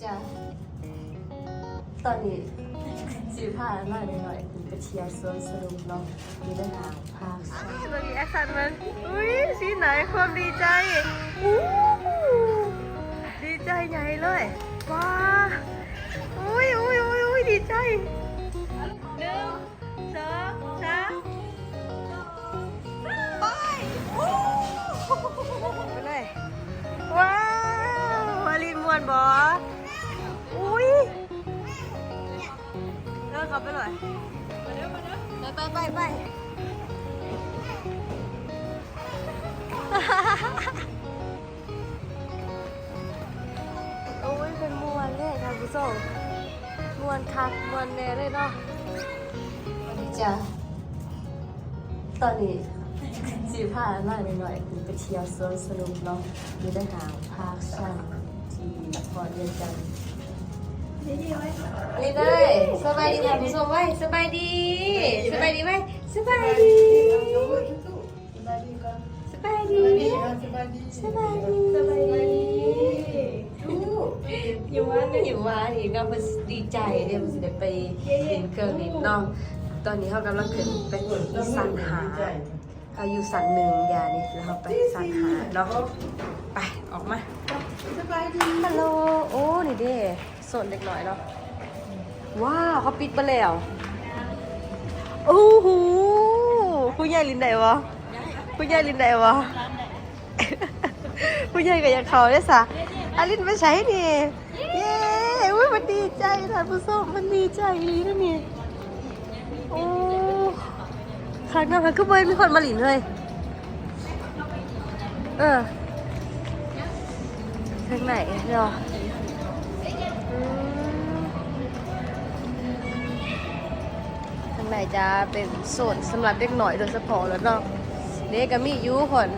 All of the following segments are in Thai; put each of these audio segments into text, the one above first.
จ้าตอนนี้สิผ้านมาหน่อยคุณไปเทียมสวนสรุปเนาะมีด้หาภาคสวยเรามีแอคชั่นมันอุ้ยสีไหนความดีใจอู้ดีใจใหญ่เลยว้าอุ้ยอุ้ยอุ้ยอุ้ยดีใจ วนคักมวนแน่เลยเนาะพี่จ๋าตอนนี้สิผ่าหนมาหน่อยคุณไปเที่ยวสวนสนุกเนาะมีได้หาภาคสามที่นครเวียงจันทร์นี่ได้สบายดีท่านผู้ชมไว้สบายดี สบายดีไหมสบายดี สบายดี สบายดี สบายดีสบายดี อยู่ว่าเนี่อยู่ว่านี่ก็มันดีใจเดี๋ยวมันจะไปเห็นเครื่องบินเนาะตอนนี้เขากำลังขึ้นไปสันหาเขาอยู่สันหนึ่งยานี่แล้วเขาไปสันหาเนาะไปออกมาฮัลโหลโอ้นี่เด้สนเด็กหน่อยเนาะว้าวเขาปิดไปแล้วโอ้โหผู้ใหญ่ลินไดวะผู้ใหญ่ลินไดวะผู้ใหญ่ก็อยากเขาได้สะ อาลินไปใช้นี่ เย้อุ้ยมันดีใจท่านผู้ชมมันดีใจลีนะนี่โอ้ครั้งหน้าค่ะคือเบยมีคนมาหลินเลย เออทางไหนเนาะทางไหนจะเป็นโซนสำหรับเด็กหน่อยโดยเฉพาะแล้วเนาะเด็กก็มียูคน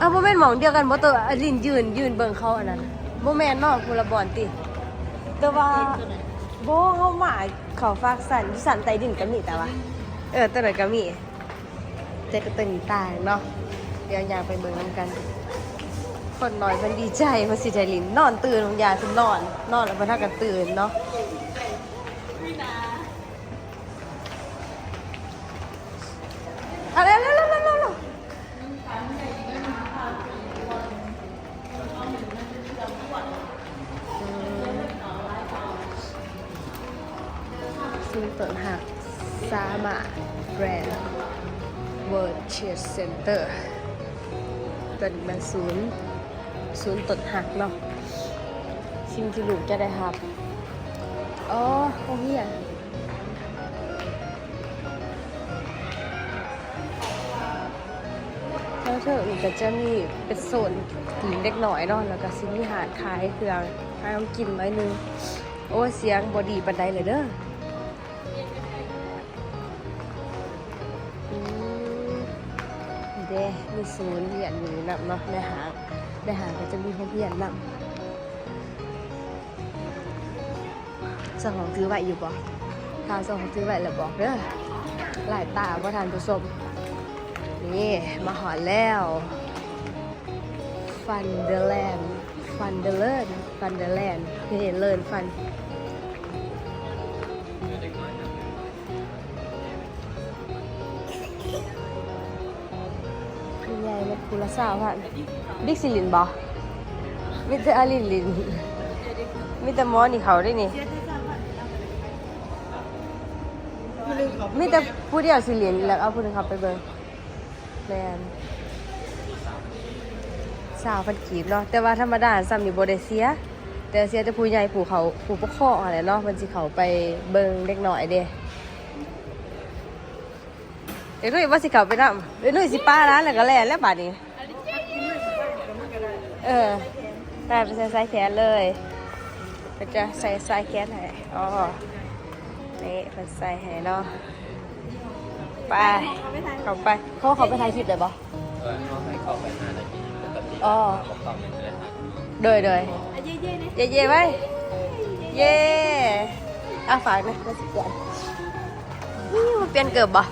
อ้าวโมเมนต์หมองเดียวกันบ่ตัวอลินยืนยืนเบิ่งเขาอันนั้นโมเมนต์นาะผู้ละบอนติ แต่ว่าโบเฮาหมาเขาฝากสันสันใต้ดินก็มีแต่ว่า เออตัวไหนก็มีแต่ก็ตัวนี้ตายเนาะเดี๋ยวอยากไปเบิ่งนำกัน คนน้อยมันดีใจมันสิใจลินนอนตื่นบางยาคือนอน นอนแล้วมันถ้ากันตื่นเนาะอะไร ซึ่งเปิดหักซามาแบรนด์เวิร์ดเชียร์เซ็นเตอร์เป็นมันศูนย์ศูนย์ตดหักเนาะสิ่งที่ลูกจะได้ครับอ๋อโอ้เฮียแล้วเธออีกก็จะมีเป็นโซนกินเล็กหน่อยเนาะแล้วก็ซิมีหาดขายเครื่องให้ต้องกินไว้นึง โอ้เสียงบอดีบันไดเลยเด้อ เด้มีศูนย์เรียนอยู่นำเนาะในหางในหางก็จะมีให้เรียนนำสองของถือไหวอยู่บ่ทางสองของถือไหวแล้วบอกเด้อหลายตาว่าทานผู้ชมนี่มาหอนแล้วฟันเดอร์แลนด์ฟันเดอร์เลนฟันเดอร์แลนด์เห็นเลินฟัน ยายมันคูละสาวพันบิ๊กซิลินบอมิแต่อาลินลินมิแต่หมอนี่เขาได้นี่มิแต่ผู้เดียวสิลินแล้วเอาผู้หนึงเขาไปเบิ่งแมนสาวพันกีบเนาะแต่ว่าธรรมดาซ้ำนี่บ่ได้เสีย แต่เสียแต่ผู้ใหญ่ผู้เขาผู้ปกครองอะไรเนาะมันสิเขาไปเบิ่งเด็กน้อยเด้ เดี๋ยวหนุ่ยว่าสิเขาไปน้ำเดี๋ยนุ่ยสิป้าร้านแล้วก็แล่แล้วบาดนี้ เออได้ไปใส่สายแขนเลยก็จะใส่สายแขนให้อ๋อนี่เป็นใส่ให้เนาะ ไป เข้าไปเขาเขาไปถ่ายคลิปเลยบ่เออเขาให้เข้าไปห้านาทีปกติอ๋อเขาไม่ได้ทักเดยเดยเย่เย่ไว้เย่อะฝากนะมาสิเปลี่ยนนี่มาเปลี่ยนเกิบบ่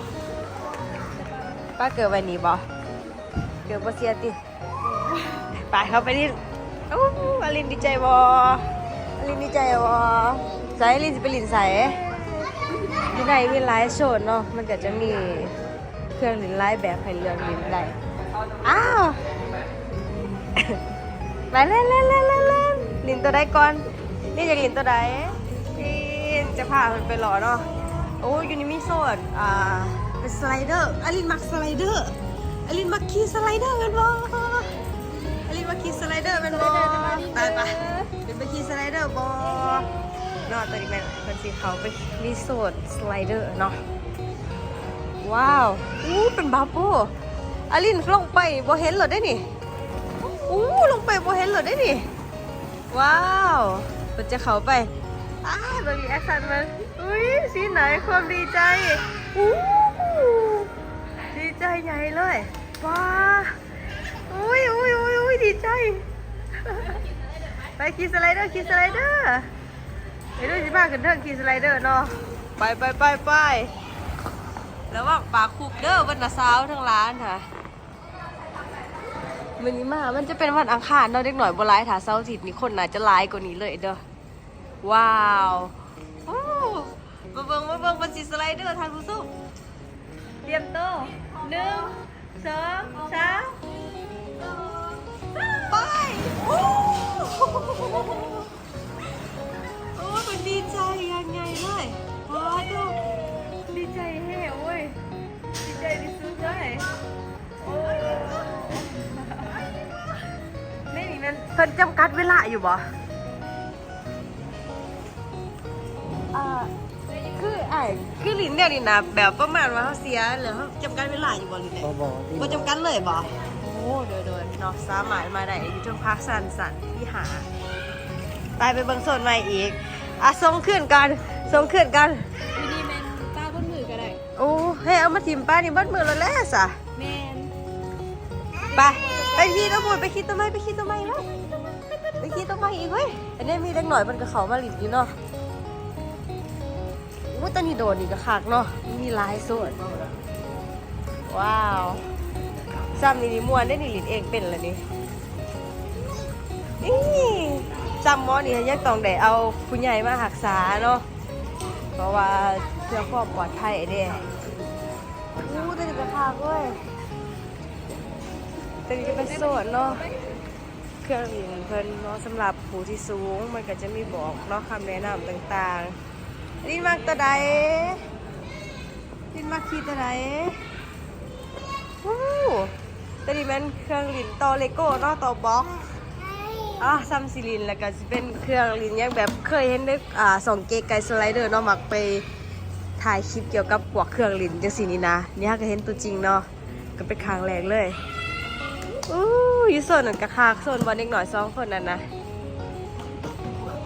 ป้าเกิดวันนี้บ่เกือบบ่เสียติไปเขาไปดิอู้อลินดีใจบ่อลินดีใจบ่ใส่ลินสิไปลินใส่อยู่ไหนมีหลายโซนเนาะมันก็จะมีเครื่องลินหลายแบบให้เลือกลินได้อ้าวไปเล่นเล่นเล่นเล่นเล่นลินตัวใดก่อน นี่จะลินตัวใดนี่จะพามันไปหล่อเนาะโอ้ยูนี่มีโซนอ่า เป็นสไลเดอร์อลินมักสไลเดอร์อลินมักขี่สไลเดอร์กันบ่อลินมักขี่สไลเดอร์กันบ่ไปไปเดี๋ยวไปขี่สไลเดอร์บ่เนาะตอนนี้แม่เพิ่นสิเขาไปรีสอร์ทสไลเดอร์เนาะว้าวอู้เป็นบาโบอลินลงไปบ่เห็นเหรอได้นี่อู้ลงไปโบเห็นเลยได้ดิว้าวมันจะเข้าไปอ้าบางรีแอคชั่นมันอุ้ยสีไหนความดีใจอู้ ดีใจใหญ่เลยว้าอุ้ยอุ้ยอุ้ยอุ้ยดีใจ ไปขี่สไลเดอร์ขี่สไลเดอร์ไปด้วยสิบ้ากันเถอะขี่สไลเดอร์เนาะไปไปไปไปแล้วว่าปากคุบเด้อวันนะสาวทั้งร้านค่ะมันนี้มา มันจะเป็นวันอังคารเนาะเด็กหน่อยบนไลน์ถาเสาร์อาทิตย์นี่คนน่าจะไลฟ์กว่านี้เลยเด้อ ว้าวมาเบิงมาเบิ่งบันสีสไลเดอร์ทางผู้ชม เตรียมโตวหนึ่งสองสามไป โอ้โอ้มันดีใจยังไงเลยว้าวดูดีใจแฮ่เว้ย ดีใจที่สุดเลยโอ้ยไม่มีมันเพิ่นจำกัดเวลาอยู่บ่ คือไอ้ายคือลิ้นเนี่ยนี่นะแบบประมาณว่าเขาเสียหรือเขาจำกัดเวลาอยู่บ่ลิ้นเนี่ยบ่บ่ที่บ่จำกัดเลยบ่โอ้เดี๋ยวเดี๋ยวเนาะสามารถมาได้อยู่ทางภาคสันสันที่หาไปไปเบิ่งโซนใหม่อีกอะส่งขึ้นกันส่งขึ้นกันวิดีแมนป้าบนมือก็ได้โอ้ให้เอามาทิมป้านี่เบัดมือแล้วแหละสะแมนไปไปขี่ต้นไม้ไปขี่ต้นไม้ไปขี่ต้นไม้แล้วไปขี่ต้นไม้อีกเว้ยอันนี้มีเล็กหน่อยมันก็เขามาหลิดอยู่เนาะ อู้ตอนนี้โดนอีกก็คักเนาะมีหลายส่วนว้าวซ้ำนี่นี่มวนได้นี่หลิดเองเป็นแล้วนี่นี่จำหมอนี่ยังต้องได้เอาผู้ใหญ่มาหักษาเนาะเพราะว่าเพื่อความปลอดภัยเด้อู้ตอนนี้ก็คักเว้ยแต่นี่เป็นโซนเนาะเครื่องบินเพิ่นเนาะสำหรับผู้ที่สูงมันก็จะมีบอกเนาะคำแนะนำต่างๆ ลินมักตัวใดลินมักขี่ตัวใดวู้ตัวนี้เป็นเครื่องลินต่อเลโก้เนาะต่อบล็อกอะซัมซิลินแล้วก็จะเป็นเครื่องลินอยังแบบเคยเห็นในอ่าสองเกกไกสไลเดอร์เนาะมักไปถ่ายคลิปเกี่ยวกับพวกเครื่องลินจังสีนี้นะนี่ฮะก็เห็นตัวจริงเนาะก็เป็นครั้งแรกเลยอู้ยโซนหนึ่งกระคากโซนบอลเด็กหน่อยสองคนนั้นนะ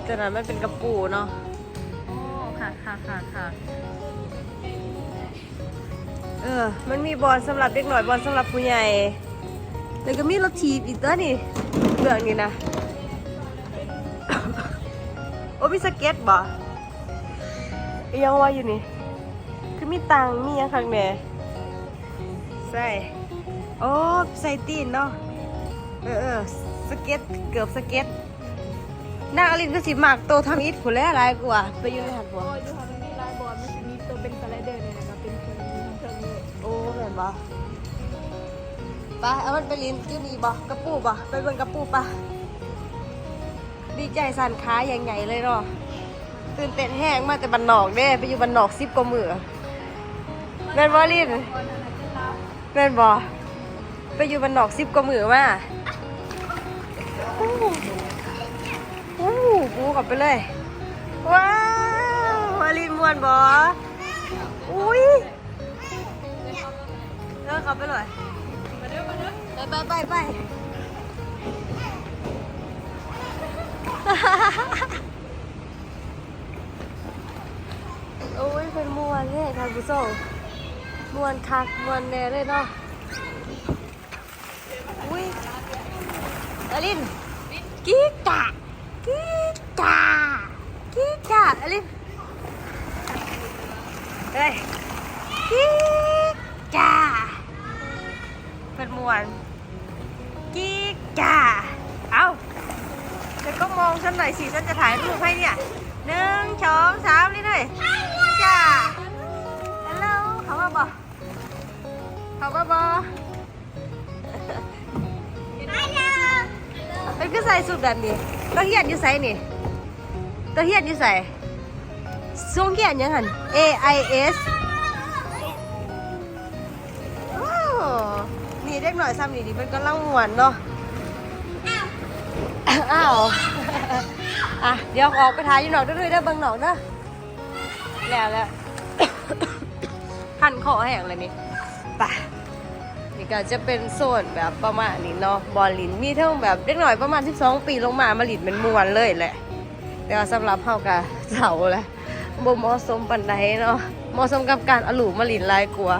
จากนั้นมันเป็นกระปูเนาะ ค่ะค่ะเออ มันมีบอลสำหรับเด็กหน่อยบอลสำหรับผู้ใหญ่แล้วก็มีรถทีบอีกตัวนี่เรื่องนี้นะ โอ้มีสเก็ตบ่อีหยังว่าอยู่นี่ คือมีตังมีหยังข้างในใส่โอ้ใส่ตีนเนาะ เออเออสเก็ตเกือบสเก็ตนางอลินก็สิมากโตทำอิฐผู้แล้วหลายกว่า ไปอยู่ในหัดบัว อ้เห็นปะไปเอามันไปลินจิ้นี่บ่กระปูบ่ไปเบิ่งกระปูปะดีใจสั่นขาใหญ่ๆเลยเนาะตื่นเต้นแห้งมาแต่บันนอกเด้ไปอยู่บันนอกสิบกว่ามือแม่นบ่ลินแม่นบ่ไปอยู่บันนอกสิบกว่ามือมาอู้อู้ปูกลับไปเลย ว้าววาลินมวนบ่อุ้ย เออขับไปเลยไปไปไปไปโอ้ยเป็นมวนเนี่ยทางกุศลมวนคักมวนแน่เลยเนาะอุ้ยอลินกิ๊กกะกิ๊กกะกิ๊กกะอลินเฮ้ยกิ๊กจ้า เป็นมวนจ้าเอาแต่ก็มองฉันหน่อยสิฉันจะถ่ายรูปให้เนี่ยหนึ่งสองสามนี่เลยจ้าฮัลโหลเขามาบอเขามาบอเป็นก็ใส่สุดแบบนี้ก็เฮียนอยู่ใส่นี่ก็เฮียนอยู่ใส่ช่วงเฮียนยังหัน A I S เด็กหน่อยซ้ำนี่ดิเป็นกำลังหวนเนาะอ้าวอะเดี๋ยวออกไปถ่ายอยู่หนอกด้วยเด้อเบิ่งหนอกเด้อแล้วแล้วพันคอแห้งเลยนี่ไปนี่ก็จะเป็นโซนแบบประมาณนี้เนาะบอลลินมีเท่าแบบเด็กหน่อยประมาณ 12 ปีลงมามาลินเป็นมวนเลยแหละแต่ว่าสำหรับเฮากะเสาแหละบ่เหมาะสมปันใดเนาะเหมาะสมกับการอหลูมาลินลายกว่า